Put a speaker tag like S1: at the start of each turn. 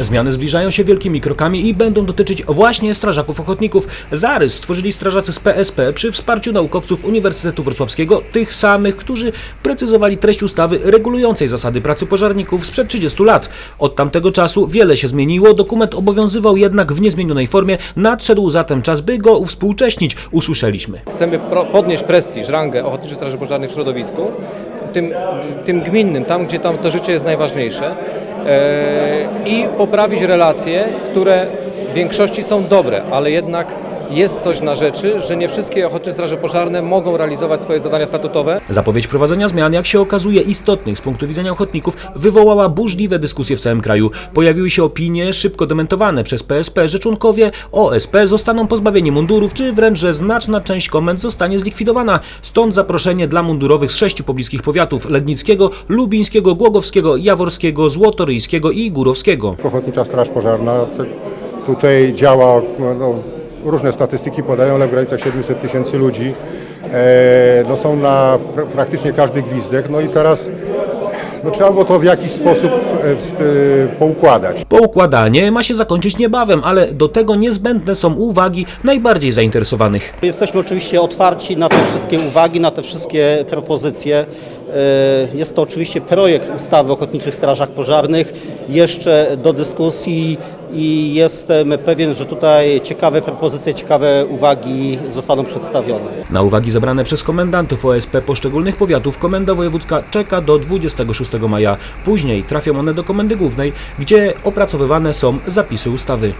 S1: Zmiany zbliżają się wielkimi krokami i będą dotyczyć właśnie strażaków ochotników. Zarys stworzyli strażacy z PSP przy wsparciu naukowców Uniwersytetu Wrocławskiego, tych samych, którzy precyzowali treść ustawy regulującej zasady pracy pożarników sprzed 30 lat. Od tamtego czasu wiele się zmieniło, dokument obowiązywał jednak w niezmienionej formie, nadszedł zatem czas, by go uwspółcześnić, usłyszeliśmy.
S2: Chcemy podnieść prestiż, rangę Ochotniczych Straży Pożarnych w środowisku, tym, tym gminnym, tam gdzie tam to życie jest najważniejsze i poprawić relacje, które w większości są dobre, ale jednak jest coś na rzeczy, że nie wszystkie Ochotnicze Straże Pożarne mogą realizować swoje zadania statutowe.
S1: Zapowiedź wprowadzenia zmian, jak się okazuje istotnych z punktu widzenia ochotników, wywołała burzliwe dyskusje w całym kraju. Pojawiły się opinie, szybko dementowane przez PSP, że członkowie OSP zostaną pozbawieni mundurów, czy wręcz, że znaczna część komend zostanie zlikwidowana. Stąd zaproszenie dla mundurowych z sześciu pobliskich powiatów Lednickiego, Lubińskiego, Głogowskiego, Jaworskiego, Złotoryjskiego i Górowskiego.
S3: Ochotnicza Straż Pożarna tutaj działa, no, różne statystyki podają, ale w granicach 700 tysięcy ludzi. E, no, są na pr- praktycznie każdy gwizdek. No i teraz no, trzeba było to w jakiś sposób e, e, poukładać.
S1: Poukładanie ma się zakończyć niebawem, ale do tego niezbędne są uwagi najbardziej zainteresowanych.
S4: Jesteśmy oczywiście otwarci na te wszystkie uwagi, na te wszystkie propozycje. Jest to oczywiście projekt ustawy o ochotniczych strażach pożarnych jeszcze do dyskusji i jestem pewien, że tutaj ciekawe propozycje, ciekawe uwagi zostaną przedstawione.
S1: Na uwagi zebrane przez komendantów OSP poszczególnych powiatów Komenda Wojewódzka czeka do 26 maja. Później trafią one do Komendy Głównej, gdzie opracowywane są zapisy ustawy.